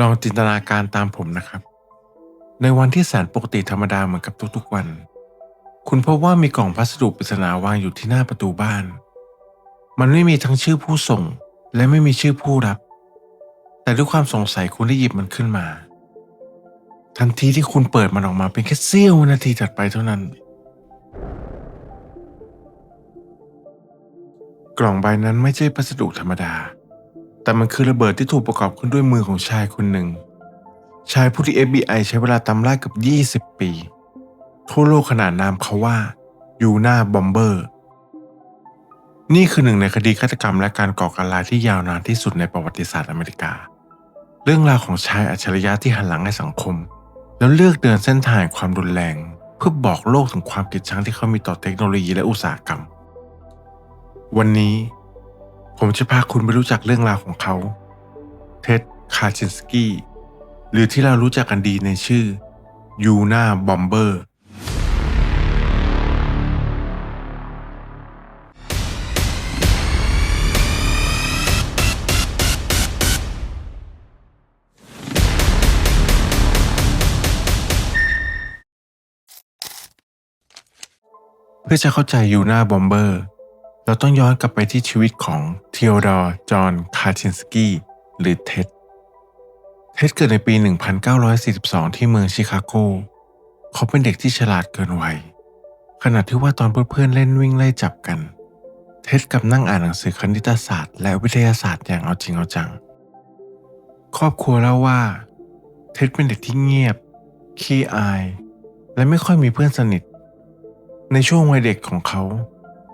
ลองจินตนาการตามผมนะครับ ในวันที่แสนปกติธรรมดาเหมือนกับทุกๆวัน คุณพบว่ามีกล่องพัสดุปริศนาวางอยู่ที่หน้าประตูบ้าน มันไม่มีทั้งชื่อผู้ส่ง และไม่มีชื่อผู้รับ แต่ด้วยความสงสัยคุณได้หยิบมันขึ้นมา ทันทีที่คุณเปิดมันออกมาเป็นแค่เสี้ยวนาทีถัดไปเท่านั้น กล่องใบนั้นไม่ใช่พัสดุธรรมดา แต่มันคือระเบิดที่ถูกประกอบขึ้นด้วยมือของชายคนหนึ่ง ชายผู้ที่ FBI ใช้เวลาตามล่าเกือบ 20 ปี ทั่วโลกขนานนามเขาว่ายูนาบอมเบอร์ นี่คือหนึ่งในคดีฆาตกรรมและการก่อการร้ายที่ยาวนานที่สุดในประวัติศาสตร์อเมริกา เรื่องราวของชายอัจฉริยะที่หันหลังให้สังคม แล้วเลือกเดินเส้นทางแห่งความรุนแรง เพื่อบอกโลกถึงความเกลียดชังที่เขามีต่อเทคโนโลยีและอุตสาหกรรม วันนี้ ผมจะพาคุณไปรู้จักเรื่องราวของเขา เท็ด คาชินสกี้ หรือที่เรารู้จักกันดีในชื่อ ยูนาบอมเบอร์ เพื่อจะเข้าใจยูนาบอมเบอร์ เราต้องย้อนกลับไปที่ชีวิตของเทโอดอร์ จอห์น คาชินสกี้ หรือเท็ด เท็ดเกิดในปี 1942 ที่เมืองชิคาโก เขาเป็นเด็กที่ฉลาดเกินวัย ขณะที่ว่าตอนเพื่อนๆเล่นวิ่งไล่จับกัน เท็ดกับนั่งอ่านหนังสือคณิตศาสตร์ และวิทยาศาสตร์อย่างเอาจริงเอาจัง ครอบครัวเล่าว่า เท็ดเป็นเด็กที่เงียบ ขี้อาย และไม่ค่อยมีเพื่อนสนิท ในช่วงวัยเด็กของเขา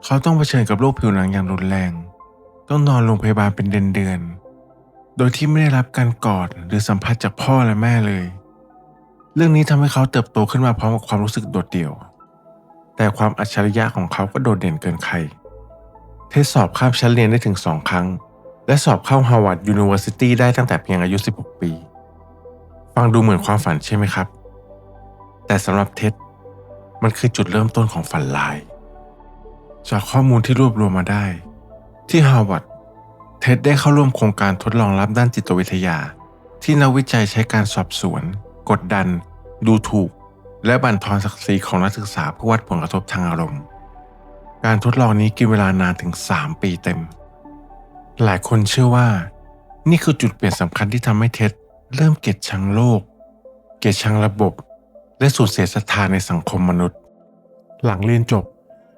เขาต้องเผชิญกับโรคผิวหนังอย่างรุนแรง ต้องนอนโรงพยาบาลเป็นเดือนๆ โดยที่ไม่ได้รับการกอดหรือสัมผัสจากพ่อและแม่เลย เรื่องนี้ทำให้เขาเติบโตขึ้นมาพร้อมกับความรู้สึกโดดเดี่ยว แต่ความอัจฉริยะของเขาก็โดดเด่นเกินใคร เทสสอบข้ามชั้นเรียนได้ถึงสองครั้ง และสอบเข้าฮาวาดยูนิเวอร์ซิตี้ได้ตั้งแต่เพียงอายุ 16 ปี ฟังดูเหมือนความฝันใช่ไหมครับ แต่สำหรับเท็ดมันคือจุดเริ่มต้นของฝันลาย จากข้อมูลที่รวบรวมมาได้ ที่ฮาร์วาร์ดเท็ดได้เข้าร่วมโครงการทดลองลับด้านจิตวิทยา ที่นักวิจัยใช้การสอบสวน กดดัน ดูถูก และบั่นทอนศักดิ์ศรีของนักศึกษาเพื่อวัดผลกระทบทางอารมณ์ การทดลองนี้กินเวลานานถึง 3 ปีเต็ม หลายคนเชื่อว่า นี่คือจุดเปลี่ยนสำคัญที่ทำให้เท็ดเริ่มเกลียดชังโลก เกลียดชังระบบ และสูญเสียศรัทธาในสังคมมนุษย์ หลังเรียนจบ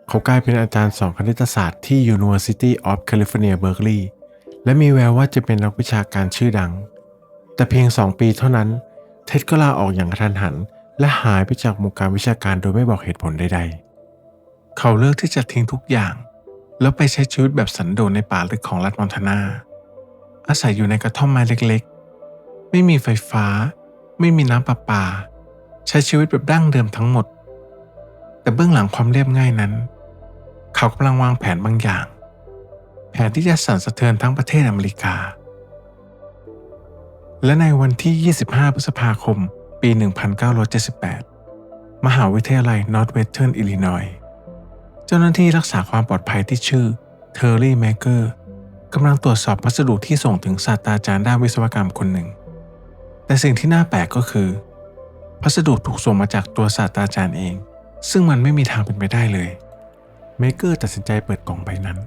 เขากลายเป็นอาจารย์สอนคณิตศาสตร์ที่ University of California Berkeley และมีแววว่าจะเป็นนักวิชาการชื่อดัง แต่เพียงสองปีเท่านั้น เท็ดก็ลาออกอย่างกระทันหัน และหายไปจากวงการวิชาการโดยไม่บอกเหตุผลใดๆ เขาเลือกที่จะทิ้งทุกอย่าง แล้วไปใช้ชีวิตแบบสันโดษในป่าลึกของรัฐมอนทานา อาศัยอยู่ในกระท่อมไม้เล็กๆ ไม่มีไฟฟ้า ไม่มีน้ำประปา ใช้ชีวิตแบบดั้งเดิมทั้งหมด แต่เบื้องหลังความเรียบง่ายนั้น เขากำลังวางแผนบางอย่าง แผนที่จะสั่นสะเทือนทั้งประเทศอเมริกา และในวันที่ 25 พฤษภาคม ปี 1978 มหาวิทยาลัย Northwestern Illinois เจ้าหน้าที่รักษาความปลอดภัยที่ชื่อเทอร์รี่แมกเกอร์กำลังตรวจสอบพัสดุที่ส่งถึงศาสตราจารย์ด้านวิศวกรรมคนหนึ่ง แต่สิ่งที่น่าแปลกก็คือ พัสดุถูกส่งมาจากตัวศาสตราจารย์เอง ซึ่งมันไม่มีทางเป็นไปได้เลย เมเกอร์ตัดสินใจเปิดกล่องใบนั้น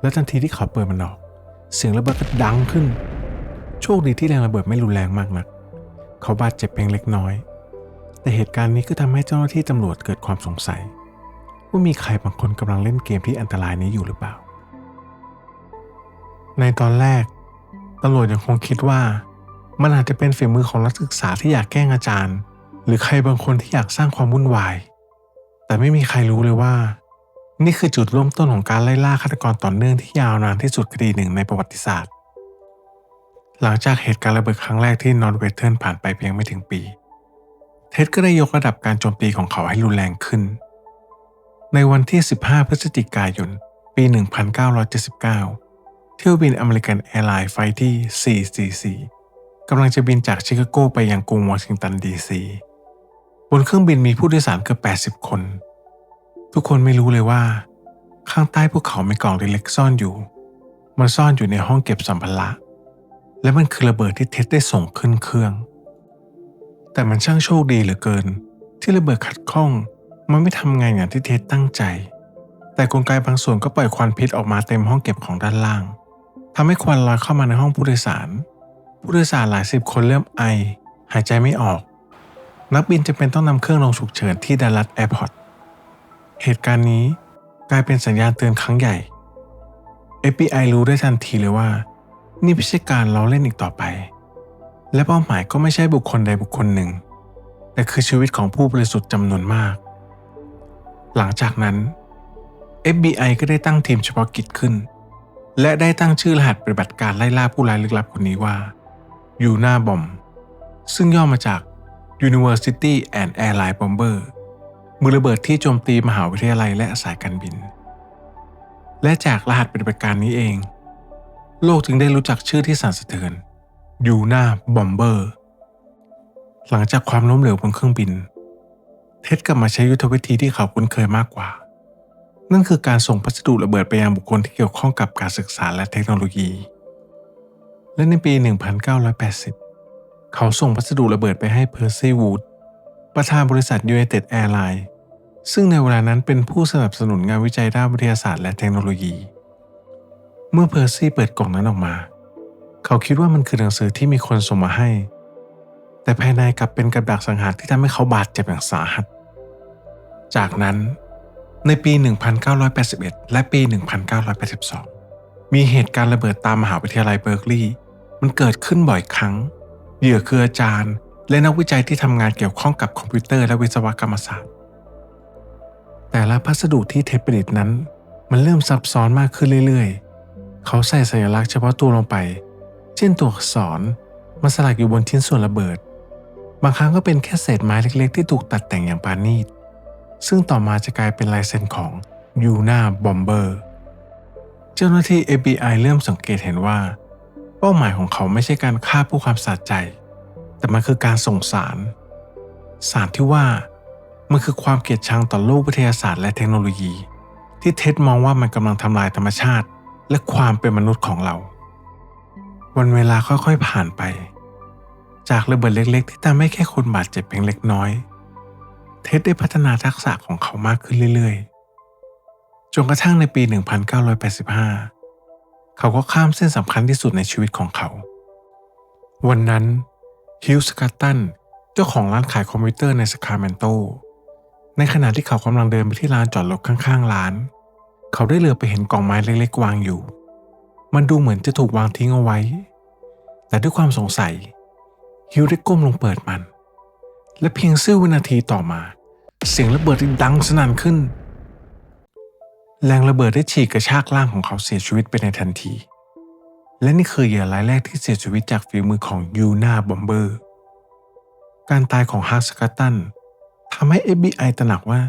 และทันทีที่เขาเปิดมันออก เสียงระเบิดก็ดังขึ้น โชคดีที่แรงระเบิดไม่รุนแรงมากนัก เขาบาดเจ็บเพียงเล็กน้อย แต่เหตุการณ์นี้ก็ทำให้เจ้าหน้าที่ตำรวจเกิดความสงสัย ว่ามีใครบางคนกำลังเล่นเกมที่อันตรายนี้อยู่หรือเปล่า ในตอนแรกตำรวจยังคงคิดว่า มันอาจจะเป็นฝีมือของนักศึกษาที่อยากแกล้งอาจารย์ หรือใครบางคนที่อยากสร้างความวุ่นวาย แต่ไม่มีใครรู้เลยว่า นี่คือจุดเริ่มต้นของการไล่ล่าฆาตกรต่อเนื่องที่ยาวนานที่สุดคดีหนึ่งในประวัติศาสตร์ หลังจากเหตุการณ์ระเบิดครั้งแรกที่นอร์เวสเทิร์นผ่านไปเพียงไม่ถึงปี เท็ดก็ได้ยกระดับการโจมตีของเขาให้รุนแรงขึ้น ในวันที่ 15 พฤศจิกายน ปี 1979 เที่ยวบินอเมริกันแอร์ไลน์ไฟล์ที่ 444 กำลังจะบินจากชิคาโกไปยังกรุงวอชิงตันดีซี บนเครื่องบินมีผู้โดยสารเกือบ 80 คน ทุกคนไม่รู้เลยว่า ข้างใต้พวกเขามีกล่องเล็กๆซ่อนอยู่ มันซ่อนอยู่ในห้องเก็บสัมภาระและมันคือระเบิดที่เท็ดได้ส่งขึ้นเครื่อง แต่มันช่างโชคดีเหลือเกิน ที่ระเบิดขัดข้อง มันไม่ทำงานอย่างที่เท็ดตั้งใจ แต่กลไกบางส่วนก็ปล่อยควันพิษออกมาเต็มห้องเก็บของด้านล่างทำให้ควันลอยเข้ามาในห้องผู้โดยสาร ผู้โดยสารหลายสิบคนเริ่มไอ หายใจไม่ออก นักบินจะเป็นต้องนำเครื่องลงฉุกเฉินที่ดัลลัสแอร์พอร์ต เหตุการณ์นี้กลายเป็นสัญญาณเตือนครั้งใหญ่ FBI รู้ได้ทันทีเลยว่า นี่ไม่ใช่การล้อเล่นอีกต่อไป และเป้าหมายก็ไม่ใช่บุคคลใดบุคคลหนึ่ง แต่คือชีวิตของผู้บริสุทธิ์จำนวนมาก หลังจากนั้น FBI ก็ได้ตั้งทีมเฉพาะกิจขึ้น และได้ตั้งชื่อรหัสปฏิบัติการไล่ล่าผู้ร้ายลึกลับคนนี้ว่ายูนาบอมซึ่งย่อมาจาก University and Airline Bomber มือระเบิดที่โจมตีมหาวิทยาลัยและสายการบิน และจากรหัสปฏิบัติการนี้เอง โลกจึงได้รู้จักชื่อที่สั่นสะเทือนยูนาบอมเบอร์ หลังจากความล้มเหลวบนเครื่องบิน เท็ดกลับมาใช้ยุทธวิธีที่เขาคุ้นเคยมากกว่า นั่นคือการส่งพัสดุระเบิดไปยังบุคคลที่เกี่ยวข้องกับการศึกษาและเทคโนโลยี และในปี 1980 เขาส่งพัสดุระเบิดไปให้เพอร์ซี่วูด ประธานบริษัท United Airlines ซึ่งในเวลานั้นเป็นผู้สนับสนุนงานวิจัยด้านวิทยาศาสตร์และเทคโนโลยี เมื่อเพอร์ซี่เปิดกล่องนั้นออกมา เขาคิดว่ามันคือหนังสือที่มีคนส่งมาให้ แต่ภายในกลับเป็นกับดักสังหารที่ทำให้เขาบาดเจ็บอย่างสาหัส จากนั้นในปี 1981 และปี 1982 มีเหตุการณ์ระเบิดตามมหาวิทยาลัยเบิร์กลีย์มันเกิดขึ้นบ่อยครั้ง เหยื่อคืออาจารย์ และนักวิจัยที่ทำงานเกี่ยวข้องกับคอมพิวเตอร์และวิศวกรรมศาสตร์ แต่ละพัสดุที่เทปผลิตนั้น มันเริ่มซับซ้อนมากขึ้นเรื่อยๆ เขาใส่สัญลักษณ์เฉพาะตัวลงไป เช่นตัวอักษรมาสลักอยู่บนชิ้นส่วนระเบิด บางครั้งก็เป็นแค่เศษไม้เล็กๆ ที่ถูกตัดแต่งอย่างปาณีตซึ่งต่อมาจะกลายเป็นลายเซ็นของยูนาบอมเบอร์เจ้าหน้าที่ FBI เริ่มสังเกตเห็นว่า เป้าหมายของเขาไม่ใช่การฆ่าผู้ความสะใจ แต่มันคือการส่งสาร สารที่ว่ามันคือความเกลียดชังต่อโลกวิทยาศาสตร์และเทคโนโลยี ที่เท็ดมองว่ามันกำลังทำลายธรรมชาติ และความเป็นมนุษย์ของเรา วันเวลาค่อยๆผ่านไป จากระเบิดเล็ก ๆ ที่ทำให้แค่คนบาดเจ็บเพียงเล็กน้อย เท็ดได้พัฒนาทักษะของเขามากขึ้นเรื่อยๆ จนกระทั่งในปี 1985 เขาก็ข้ามเส้นสำคัญที่สุดในชีวิตของเขา วันนั้น ฮิวส์กัตตันเจ้าของร้านขายคอมพิวเตอร์ในสคาเมนโต ในขณะที่เขากำลังเดินไปที่ลานจอดรถข้างๆร้าน เขาได้เหลือไปเห็นกล่องไม้เล็กๆ วางอยู่ มันดูเหมือนจะถูกวางทิ้งเอาไว้ แต่ด้วยความสงสัย ฮิวได้ก้มลงเปิดมัน และเพียงเสี้ยววินาทีต่อมา เสียงระเบิดดังสนั่นขึ้น แรงระเบิดได้ฉีกกระชากร่างของเขาเสียชีวิตไปในทันที และนี่คือเหยื่อรายแรกที่เสียชีวิตจากฝีมือของยูนาบอมเบอร์ การตายของฮาร์สกัตตันทำให้ FBI ตระหนักว่า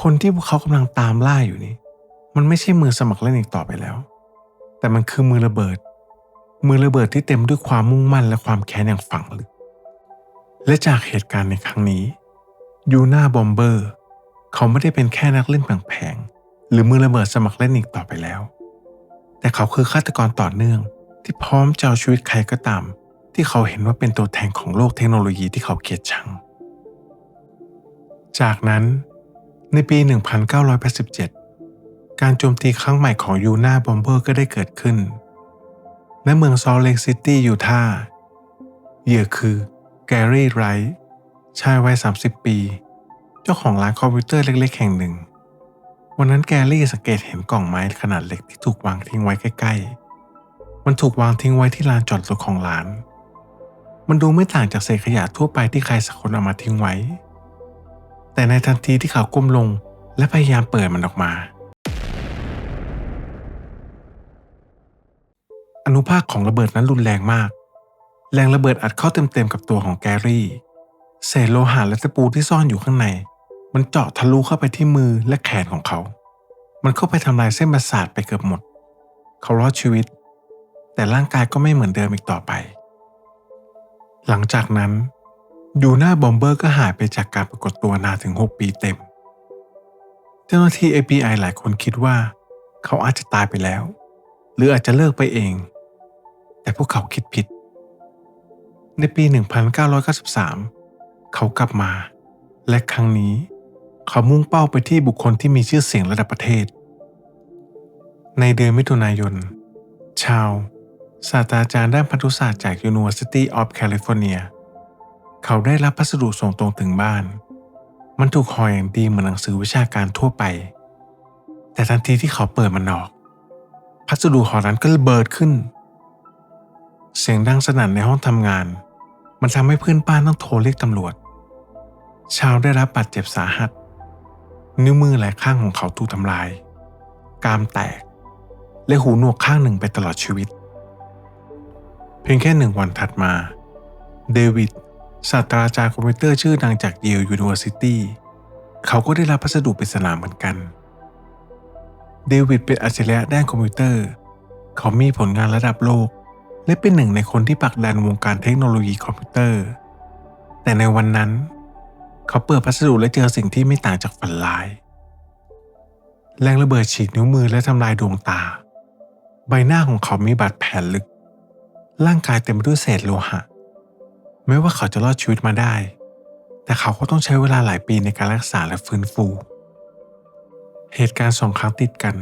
คนที่พวกเขากำลังตามล่าอยู่นี้ มันไม่ใช่มือสมัครเล่นอีกต่อไปแล้ว แต่มันคือมือระเบิด มือระเบิดที่เต็มด้วยความมุ่งมั่นและความแค้นอย่างฝังลึก และจากเหตุการณ์ในครั้งนี้ยูนาบอมเบอร์เขาไม่ได้เป็นแค่นักเล่นแผงๆหรือมือระเบิดสมัครเล่นอีกต่อไปแล้ว แต่เขาคือฆาตกรต่อเนื่อง ที่พร้อมจะเอาชีวิตใครก็ตาม ที่เขาเห็นว่าเป็นตัวแทนของโลกเทคโนโลยีที่เขาเกลียดชัง จากนั้นในปี 1987 การโจมตีครั้งใหม่ของยูนาบอมเบอร์ก็ได้เกิดขึ้นณเมืองซอลเลกซิตี้ยูทาห์เหยื่อคือแกรี่ไรท์ชายวัย 30 ปี เจ้าของร้านคอมพิวเตอร์เล็กๆ แห่งหนึ่ง วันนั้นแกรี่สังเกตเห็นกล่องไม้ขนาดเล็กที่ถูกวางทิ้งไว้ใกล้ๆ มันถูกวางทิ้งไว้ที่ลานจอดรถของร้าน มันดูไม่ต่างจากเศษขยะทั่วไปที่ใครสักคนเอามาทิ้งไว้ แต่ในทันทีที่เขาก้มลงและพยายามเปิดมันออกมา อนุภาคของระเบิดนั้นรุนแรงมาก แรงระเบิดอัดเข้าเต็มๆกับตัวของแกรี่ เศษโลหะและตะปูที่ซ่อนอยู่ข้างใน มันเจาะทะลุเข้าไปที่มือและแขนของเขา มันเข้าไปทำลายเส้นประสาทไปเกือบหมด เขารอดชีวิต แต่ร่างกายก็ไม่เหมือนเดิมอีกต่อไป หลังจากนั้นยูน่าบอมเบอร์ก็หายไปจากการปรากฏตัวนานถึง 6 ปีเต็ม เจ้าหน้าที่ FBI หลายคนคิดว่า เขาอาจจะตายไปแล้ว หรืออาจจะเลิกไปเอง แต่พวกเขาคิดผิด ในปี 1993 เขากลับมา และครั้งนี้ เขามุ่งเป้าไปที่บุคคลที่มีชื่อเสียงระดับประเทศ ในเดือนมิถุนายน ชาว ศาสตราจารย์ด้านพันธุศาสตร์จาก University of California เขาได้รับพัสดุส่งตรงถึงบ้าน มันถูกห่ออย่างดีเหมือนหนังสือวิชาการทั่วไป แต่ทันทีที่เขาเปิดมันออก พัสดุห่อนั้นก็ระเบิดขึ้น เสียงดังสนั่นในห้องทำงาน มันทำให้เพื่อนบ้านต้องโทรเรียกตำรวจ ชาวได้รับบาดเจ็บสาหัส นิ้วมือหลายข้างของเขาถูกทำลายกรามแตก และหูหนวกข้างหนึ่งไปตลอดชีวิต เพียงแค่หนึ่งวันถัดมา เดวิดศาสตราจารย์คอมพิวเตอร์ชื่อดังจากเยลยูนิเวอร์ซิตี้เขาก็ได้รับพัสดุปริศนาเหมือนกัน เดวิดเป็นอัจฉริยะด้านคอมพิวเตอร์ เขามีผลงานระดับโลก และเป็นหนึ่งในคนที่ผลักดันวงการเทคโนโลยีคอมพิวเตอร์ แต่ในวันนั้น เขาเปิดพัสดุและเจอสิ่งที่ไม่ต่างจากฝันร้าย แรงระเบิดฉีกนิ้วมือและทำลายดวงตา ใบหน้าของเขามีบาดแผลลึก ร่างกายเต็มไปด้วยเศษโลหะแม้ว่าเขาจะรอดชีวิตมาได้ แต่เขาก็ต้องใช้เวลาหลายปีในการรักษาและฟื้นฟู เหตุการณ์สองครั้งติดกัน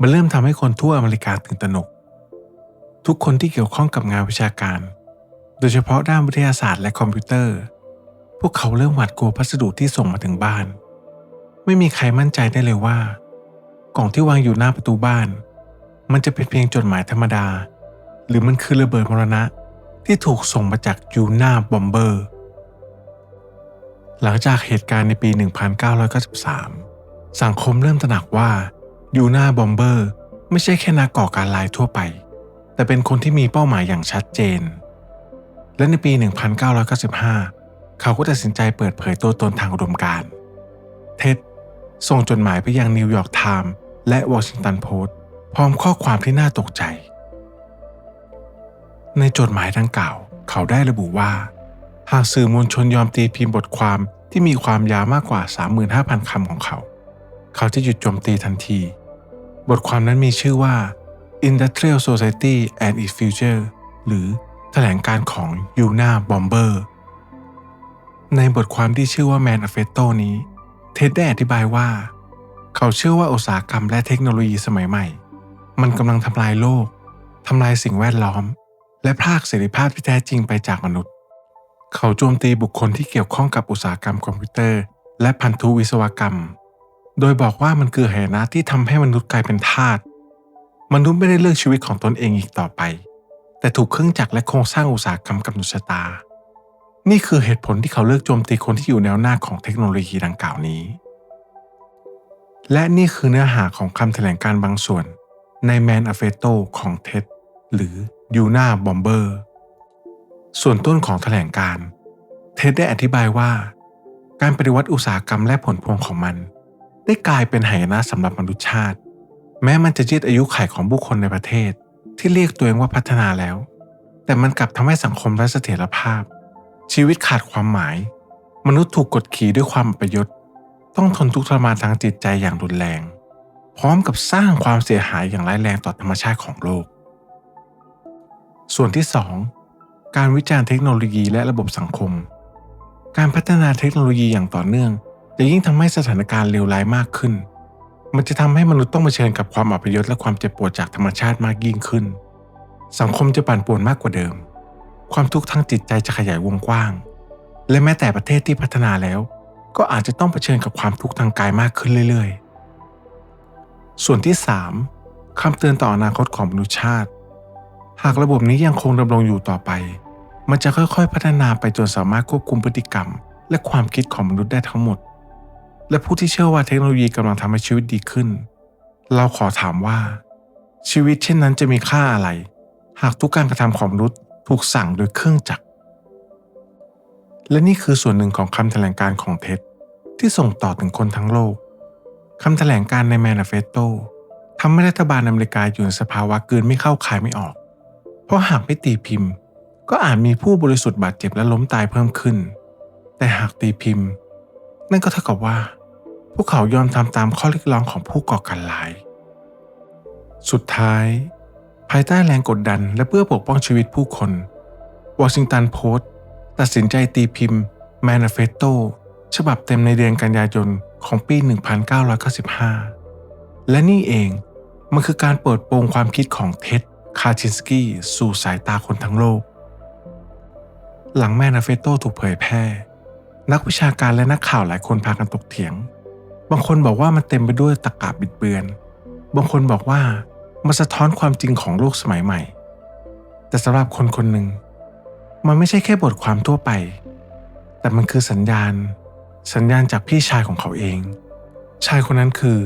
มันเริ่มทำให้คนทั่วอเมริกาตื่นตระหนก ทุกคนที่เกี่ยวข้องกับงานวิชาการ โดยเฉพาะด้านวิทยาศาสตร์และคอมพิวเตอร์ พวกเขาเริ่มหวาดกลัวพัสดุที่ส่งมาถึงบ้าน ไม่มีใครมั่นใจได้เลยว่า กล่องที่วางอยู่หน้าประตูบ้าน มันจะเป็นเพียงจดหมายธรรมดา หรือมันคือระเบิดมรณะที่ถูกส่งมาจากยูนาบอมเบอร์ หลังจากเหตุการณ์ในปี 1993 สังคมเริ่มตระหนักว่ายูนาบอมเบอร์ไม่ใช่แค่นักก่อการร้ายทั่วไป แต่เป็นคนที่มีเป้าหมายอย่างชัดเจน และในปี 1995 เขาก็ตัดสินใจเปิดเผยตัวตนทางอุดมการณ์เท็ดส่งจดหมายไปยังนิวยอร์กไทม์และวอชิงตันโพสต์พร้อมข้อความที่น่าตกใจ ในจดหมายดังกล่าว เขาได้ระบุว่า หากสื่อมวลชนยอมตีพิมพ์บทความที่มีความยาวมากกว่า 35,000 คำของเขา เขาจะหยุดโจมตีทันที บทความนั้นมีชื่อว่า Industrial Society and its Future หรือแถลงการของยูนาบอมเบอร์ในบทความที่ชื่อว่า Manifesto นี้ เท็ดได้อธิบายว่า เขาเชื่อว่าอุตสาหกรรมและเทคโนโลยีสมัยใหม่ มันกำลังทำลายโลกทำลายสิ่งแวดล้อม และพรากเสรีภาพที่แท้จริงไปจากมนุษย์ เขาโจมตีบุคคลที่เกี่ยวข้องกับอุตสาหกรรมคอมพิวเตอร์ และพันธุวิศวกรรม โดยบอกว่ามันคือเหตุนะที่ทำให้มนุษย์กลายเป็นทาส มนุษย์ไม่ได้เลือกชีวิตของตนเองอีกต่อไป แต่ถูกเครื่องจักรและโครงสร้างอุตสาหกรรมกำหนดชะตา นี่คือเหตุผลที่เขาเลือกโจมตีคนที่อยู่แนวหน้าของเทคโนโลยีดังกล่าวนี้ และนี่คือเนื้อหาของคำแถลงการบางส่วนในแมนอเฟโตของเท็ดหรือ ยูนาบอมเบอร์ ส่วนต้นของแถลงการ เท็ดได้อธิบายว่า การปฏิวัติอุตสาหกรรมและผลพวงของมัน ได้กลายเป็นหายนะสำหรับมนุษยชาติ แม้มันจะยืดอายุขัยของบุคคลในประเทศ ที่เรียกตัวเองว่าพัฒนาแล้ว แต่มันกลับทำให้สังคมไร้เสถียรภาพ ชีวิตขาดความหมาย มนุษย์ถูกกดขี่ด้วยความอัปยศต้องทนทุกข์ทรมานทางจิตใจอย่างรุนแรง พร้อมกับสร้างความเสียหายอย่างร้ายแรงต่อธรรมชาติของโลก ส่วนที่ 2 การวิจารณ์เทคโนโลยีและระบบสังคม การพัฒนาเทคโนโลยีอย่างต่อเนื่องจะยิ่งทำให้สถานการณ์เลวร้ายมากขึ้น มันจะทำให้มนุษย์ต้องเผชิญกับความอัปยศและความเจ็บปวดจากธรรมชาติมากยิ่งขึ้น สังคมจะปั่นป่วนมากกว่าเดิม ความทุกข์ทางจิตใจจะขยายวงกว้าง และแม้แต่ประเทศที่พัฒนาแล้ว ก็อาจจะต้องเผชิญกับความทุกข์ทางกายมากขึ้นเรื่อย ๆ ส่วนที่ 3. คำเตือนต่ออนาคตของมนุษยชาติากระบบนี้ยังคงดำรงอยู่ต่อไป มันจะค่อยๆ พัฒนาไปจนสามารถควบคุมพฤติกรรม และความคิดของมนุษย์ได้ทั้งหมด และผู้ที่เชื่อว่าเทคโนโลยีกำลังทำให้ชีวิตดีขึ้น เราขอถามว่า ชีวิตเช่นนั้นจะมีค่าอะไร หากทุกการกระทำของมนุษย์ถูกสั่งโดยเครื่องจักร และนี่คือส่วนหนึ่งของคำแถลงการของเท็ดที่ส่งต่อถึงคนทั้งโลกคำแถลงการในแมนเฟสโตทำให้รัฐบาลอเมริกาอยู่ในสภาวะเกินไม่เข้าขายไม่ออก เพราะหากไม่ตีพิมพ์ ก็อาจมีผู้บริสุทธิ์บาดเจ็บและล้มตายเพิ่มขึ้น แต่หากตีพิมพ์ นั่นก็เท่ากับว่า พวกเขายอมทำตามข้อเรียกร้องของผู้ก่อการร้าย สุดท้าย ภายใต้แรงกดดันและเพื่อปกป้องชีวิตผู้คนวอชิงตันโพสต์ตัดสินใจตีพิมพ์ Manifesto ฉบับเต็มในเดือนกันยายนของปี 1995 และนี่เองมันคือการเปิดโปงความคิดของเท็ด คาชินสกี้สู่สายตาคนทั้งโลก หลังแมนาเฟโตถูกเผยแพร่ นักวิชาการและนักข่าวหลายคนพากันตกเถียง บางคนบอกว่ามันเต็มไปด้วยตะกาบบิดเบือน บางคนบอกว่ามันสะท้อนความจริงของโลกสมัยใหม่ แต่สำหรับคนคนหนึ่ง มันไม่ใช่แค่บทความทั่วไป แต่มันคือสัญญาณ สัญญาณจากพี่ชายของเขาเอง ชายคนนั้นคือ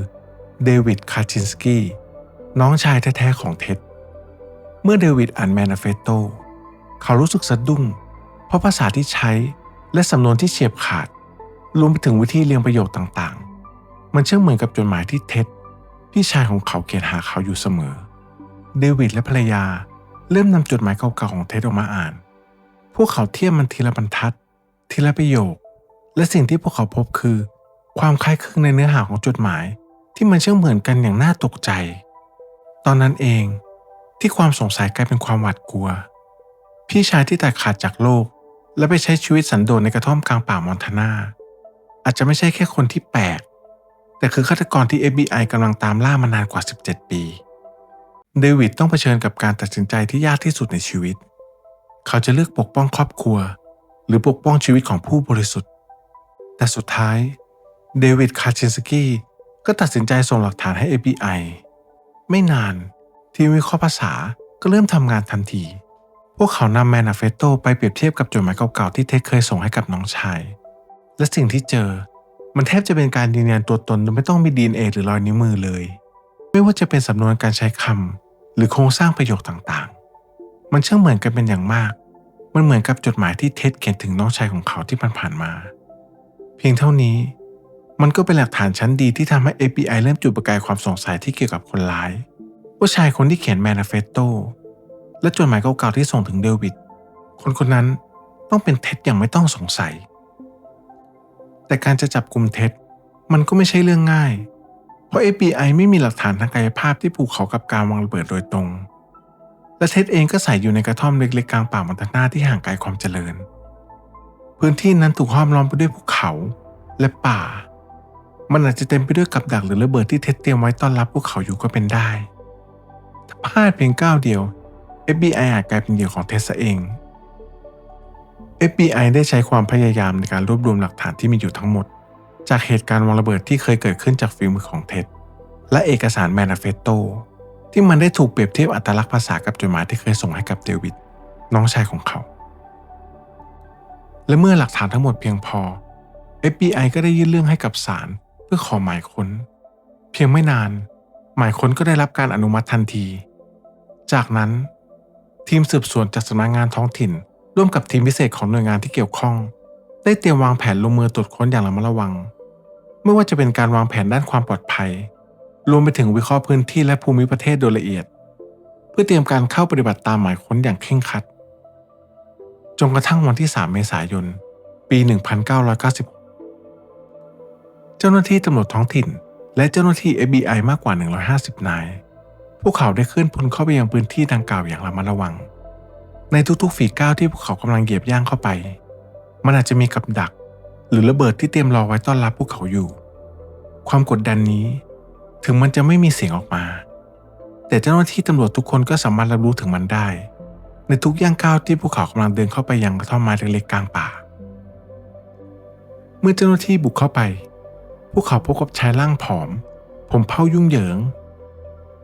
เดวิดคาชินสกี้น้องชายแท้ๆของเท็ด เมื่อเดวิดอ่านแมนาเฟโตเขารู้สึกสะดุ้ง เพราะภาษาที่ใช้และสำนวนที่เฉียบขาด รวมไปถึงวิธีเรียงประโยคต่างๆ มันเชื่อมเหมือนกับจดหมายที่เท็ดพี่ชายของเขาเขียนหาเขาอยู่เสมอ เดวิดและภรรยาเริ่มนำจดหมายเก่าๆของเท็ดออกมาอ่าน พวกเขาเทียบมันทีละบรรทัด ทีละประโยค และสิ่งที่พวกเขาพบคือ ความคล้ายคลึงในเนื้อหาของจดหมาย ที่มันเชื่อมเหมือนกันอย่างน่าตกใจ ตอนนั้นเอง ที่ความสงสัยกลายเป็นความหวาดกลัว พี่ชายที่แตกขาดจากโลก และไปใช้ชีวิตสันโดษในกระท่อมกลางป่ามอนทานาอาจจะไม่ใช่แค่คนที่แปลก แต่คือฆาตกรที่ FBI กำลังตามล่ามานานกว่า 17 ปี เดวิดต้องเผชิญกับการตัดสินใจที่ยากที่สุดในชีวิต เขาจะเลือกปกป้องครอบครัว หรือปกป้องชีวิตของผู้บริสุทธิ์ แต่สุดท้าย เดวิดคาชินสกี้ก็ตัดสินใจส่งหลักฐานให้ FBI ไม่นาน ทีมวิเคราะห์ภาษาก็เริ่มทำงานทันที พวกเขานำแมนาเฟโตไปเปรียบเทียบกับจดหมายเก่าๆที่เท็ดเคยส่งให้กับน้องชาย และสิ่งที่เจอ มันแทบจะเป็นการยืนยันตัวตนโดยไม่ต้องมีดีเอหรือรอยนิ้วมือเลย ไม่ว่าจะเป็นสำนวนการใช้คำหรือโครงสร้างประโยคต่างๆ มันเชื่อเหมือนกันเป็นอย่างมาก มันเหมือนกับจดหมายที่เท็ดเขียนถึงน้องชายของเขาที่ผ่านมา เพียงเท่านี้มันก็เป็นหลักฐานชั้นดีที่ทำให้ FBI เริ่มจุดประกายความสงสัยที่เกี่ยวกับคนร้าย ว่าชายคนที่เขียนแมนาเฟโตและจดหมายเก่าๆที่ส่งถึงเดวิดคนคนนั้นต้องเป็นเท็ดอย่างไม่ต้องสงสัย แต่การจะจับกลุ่มเท็ดมันก็ไม่ใช่เรื่องง่าย เพราะ FBI ไม่มีหลักฐานทางกายภาพที่ผูกเขากับการวางระเบิดโดยตรง และเท็ดเองก็ใส่อยู่ในกระท่อมเล็กๆกลางป่ามันตนาที่ห่างไกลความเจริญ พื้นที่นั้นถูกห้อมล้อมไปด้วยภูเขาและป่า มันอาจจะเต็มไปด้วยกับดักหรือระเบิดที่เท็ดเตรียมไว้ต้อนรับพวกเขาอยู่ก็เป็นได้ พลาดเพียงก้าวเดียว FBI อาจกลายเป็นเหยื่อของเทสเอง FBI ได้ใช้ความพยายามในการรวบรวมหลักฐานที่มีอยู่ทั้งหมด จากเหตุการณ์วางระเบิดที่เคยเกิดขึ้นจากฝีมือของเท็ดและเอกสารแมนาเฟโตที่มันได้ถูกเปรียบเทียบอัตลักษณ์ภาษากับจดหมายที่เคยส่งให้กับเดวิดน้องชายของเขา และเมื่อหลักฐานทั้งหมดเพียงพอ FBI ก็ได้ยื่นเรื่องให้กับศาลเพื่อขอหมายค้น เพียงไม่นาน หมายค้นก็ได้รับการอนุมัติทันที จากนั้นทีมสืบสวนจากสำนักงงานท้องถิ่น ร่วมกับทีมพิเศษของหน่วยงานที่เกี่ยวข้อง ได้เตรียมวางแผนลงมือตรวจค้นอย่างระมัดระวัง ไม่ว่าจะเป็นการวางแผนด้านความปลอดภัย รวมไปถึงวิเคราะห์พื้นที่และภูมิประเทศโดยละเอียด เพื่อเตรียมการเข้าปฏิบัติตามหมายค้นอย่างเคร่งครัดจนกระทั่งวันที่ 3 เมษายน ปี 1990เจ้าหน้าที่ตำรวจท้องถิ่น และเจ้าหน้าที่ FBI มากกว่า 150 นาย พวกเขาได้เคลื่อนพลเข้าไปยังพื้นที่ดังกล่าวอย่างระมัดระวัง ในทุกๆฝีก้าวที่พวกเขากำลังเหยียบย่างเข้าไป มันอาจจะมีกับดัก หรือระเบิดที่เตรียมรอไว้ต้อนรับพวกเขาอยู่ ความกดดันนี้ ถึงมันจะไม่มีเสียงออกมา แต่เจ้าหน้าที่ตำรวจทุกคนก็สามารถรับรู้ถึงมันได้ ในทุกย่างก้าวที่พวกเขากำลังเดินเข้าไปยังกระท่อมไม้เล็กๆกลางป่า เมื่อเจ้าหน้าที่บุกเข้าไป พวกเขาพบกับชายร่างผอม ผมเผ้ายุ่งเหยิง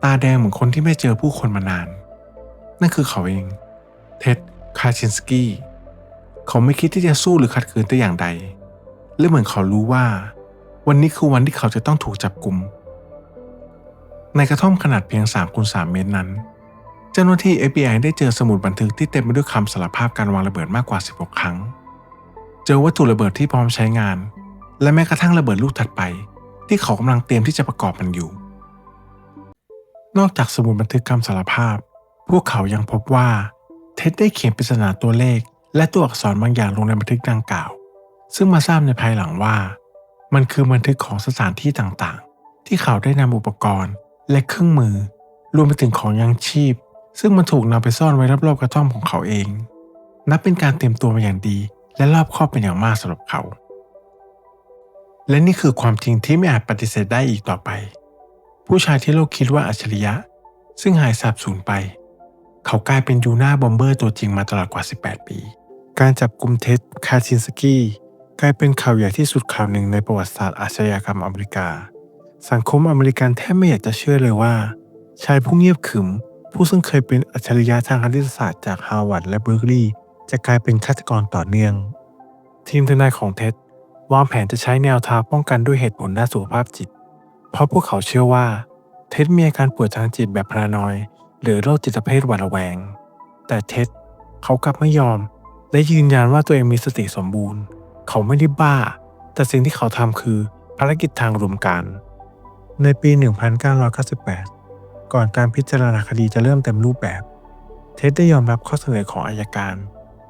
าแดงเหมือนคนที่ไม่เจอผู้คนมานาน นั่นคือเขาเอง เท็ด คาชินสกี้ เขาไม่คิดที่จะสู้หรือขัดขืนแต่อย่างใด และเหมือนเขารู้ว่า วันนี้คือวันที่เขาจะต้องถูกจับกลุ่ม ในกระท่อมขนาดเพียง3คูณ3เมตรนั้น เจ้าหน้าที่ FBI ได้เจอสมุดบันทึกที่เต็มไปด้วยคำสารภาพการวางระเบิดมากกว่า 16 ครั้ง เจอวัตถุระเบิดที่พร้อมใช้งาน และแม้กระทั่งระเบิดลูกถัดไป ที่เขากำลังเตรียมที่จะประกอบมันอยู่ นอกจากสมุดบันทึกคำสารภาพ พวกเขายังพบว่า เท็ดได้เขียนปริศนาตัวเลข และตัวอักษรบางอย่างลงในบันทึกดังกล่าว ซึ่งมาทราบในภายหลังว่า มันคือบันทึกของสถานที่ต่างๆ ที่เขาได้นำอุปกรณ์ และเครื่องมือ รวมไปถึงของยังชีพ ซึ่งมันถูกนำไปซ่อนไว้รอบๆกระท่อมของเขาเอง นับเป็นการเตรียมตัวมาอย่างดี และรอบคอบเป็นอย่างมากสำหรับเขา และนี่คือความจริงที่ไม่อาจปฏิเสธได้อีกต่อไป ผู้ชายที่โลกคิดว่าอัจฉริยะ ซึ่งหายสาบสูญไป เขากลายเป็นยูนาบอมเบอร์ตัวจริงมาตลอดกว่า 18 ปี การจับกลุ่มเท็ดคาชินสกี้กลายเป็นข่าวใหญ่ที่สุดข่าวหนึ่งในประวัติศาสตร์อาชญากรรมอเมริกา สังคมอเมริกันแทบไม่อยากจะเชื่อเลยว่า ชายผู้เงียบขรึม ผู้ซึ่งเคยเป็นอัจฉริยะทางคณิตศาสตร์จากฮาร์วาร์ดและเบอร์กลีย์จะกลายเป็นฆาตกรต่อเนื่อง ทีมทนายของเท็ดวางแผนจะใช้แนวทางป้องกันด้วยเหตุผลด้านสุขภาพจิต เพราะพวกเขาเชื่อว่า เท็ดมีอาการป่วยทางจิตแบบพารานอย หรือโรคจิตเภทหวาดระแวง แต่เท็ดเขากลับไม่ยอม และยืนยันว่าตัวเองมีสติสมบูรณ์ เขาไม่ได้บ้า แต่สิ่งที่เขาทำคือภารกิจทางรุมการในปี 1998 ก่อนการพิจารณาคดีจะเริ่มเต็มรูปแบบ เท็ดได้ยอมรับข้อเสนอของอายการ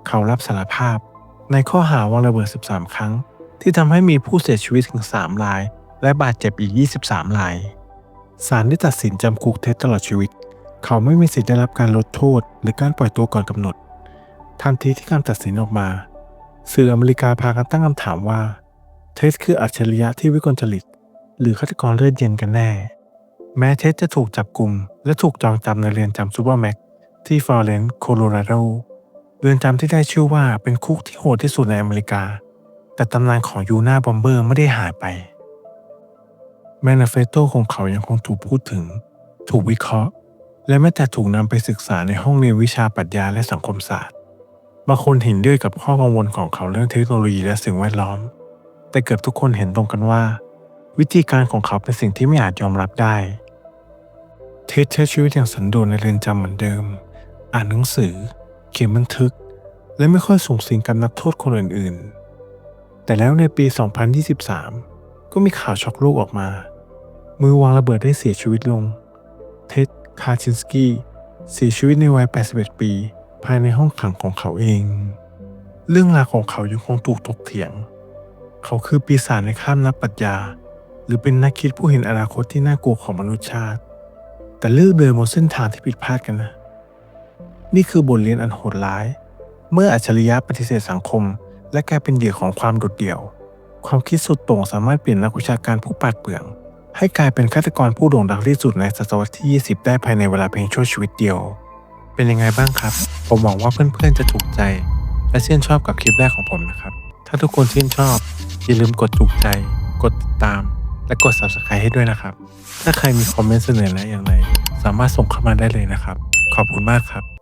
เขารับสารภาพ ในข้อหาวางระเบิด 13 ครั้ง ที่ทำให้มีผู้เสียชีวิตถึง 3 ราย และบาดเจ็บอีก 23ราย ศาลได้ตัดสินจำคุกเท็ดตลอดชีวิต เขาไม่มีสิทธิ์ได้รับการลดโทษ หรือการปล่อยตัวก่อนกำหนด ทันทีที่คำตัดสินออกมา สื่ออเมริกาพากันตั้งคำถามว่า เท็ดคืออัจฉริยะที่วิกลจริต หรือฆาตกรเลือดเย็นกันแน่ แม้เท็ดจะถูกจับกลุ่มและถูกจองจำในเรือนจำซูเปอร์แม็กที่ฟลอเรนซ์โคโลราโดเรือนจำที่ได้ชื่อว่าเป็นคุกที่โหดที่สุดในอเมริกา แต่ตำนานของยูนาบอมเบอร์ไม่ได้หายไป แมนเฟโตของเขายังคงถูกพูดถึง ถูกวิเคราะห์ และแม้แต่ถูกนำไปศึกษาในห้องเรียนวิชาปรัชญาและสังคมศาสตร์บางคนเห็นด้วยกับข้อกังวลของเขาเรื่องเทคโนโลยีและสิ่งแวดล้อม แต่เกือบทุกคนเห็นตรงกันว่า วิธีการของเขาเป็นสิ่งที่ไม่อาจยอมรับได้ เท็ดใช้ชีวิตอย่างสันโดษในเรือนจำเหมือนเดิม อ่านหนังสือ เขียนบันทึก และไม่ค่อยสูงสิงกับนักโทษคนอื่นๆ แต่แล้วในปี 2023 ก็มีข่าวช็อกโลกออกมา มือวางระเบิดได้เสียชีวิตลง เท็ด คาชินสกี้เสียชีวิตในวัย 81 ปี ภายในห้องขังของเขาเอง เรื่องราวของเขายังคงถูกถกเถียง เขาคือปีศาจในข้ามนักปรัชญา หรือเป็นนักคิดผู้เห็นอนาคตที่น่ากลัวของมนุษยชาติ แต่เลือกเดินบนเส้นทางที่ผิดพลาดกันนะ นี่คือบทเรียนอันโหดร้าย เมื่ออัจฉริยะปฏิเสธสังคม และกลายเป็นเหยื่อของความโดดเดี่ยว ความคิดสุดโต่งสามารถเปลี่ยนนักวิชาการผู้ปราดเปรื่อง ให้กลายเป็นฆาตกรผู้โด่งดังที่สุดในศตวรรษที่ 20 ได้ภายในเวลาเพียงชั่วชีวิตเดียว เป็นยังไงบ้างครับ ผมหวังว่าเพื่อนๆจะถูกใจ และชื่นชอบกับคลิปแรกของผมนะครับ ถ้าทุกคนชื่นชอบ อย่าลืมกดถูกใจ กดติดตาม และกด subscribe ให้ด้วยนะครับ ถ้าใครมีคอมเมนต์เสนอแนะอย่างไร สามารถส่งเข้ามาได้เลยนะครับ ขอบคุณมากครับ